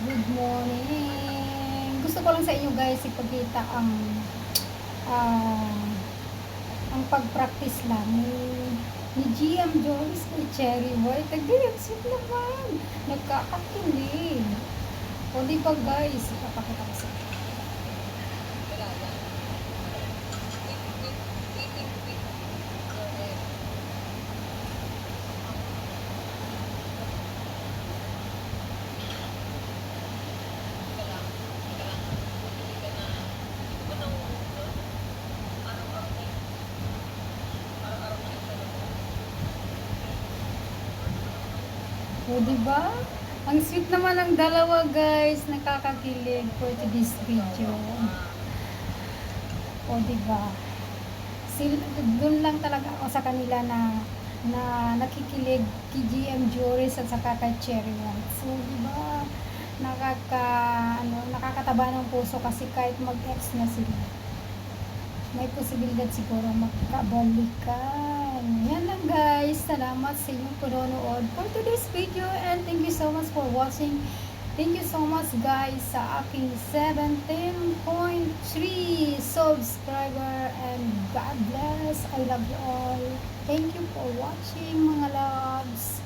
Good morning. Gusto ko lang sa inyo guys ipakita ang ah, ang pag-practice lang ni, ni GM Jones kay Cherry Boy. Tagay, ang sweet naman. Nagkakakilig. O di ba guys, ipapakita ko sa inyo. O, di ba? Ang sweet naman ng dalawa, guys. Nakakakilig for today's video. O, di ba? Sil doon lang talaga ako sa kanila na na nakikilig kay GM Juris at saka kay Cherry White. So, di ba? Nakaka, ano, nakakataba ng puso kasi kahit mag-ex na sila may posibilidad siguro magkabalikan. Yan lang guys. Salamat sa inyong panonood for today's video and thank you so much for watching. Thank you so much guys sa aking 17.3 subscriber and God bless. I love you all. Thank you for watching mga loves.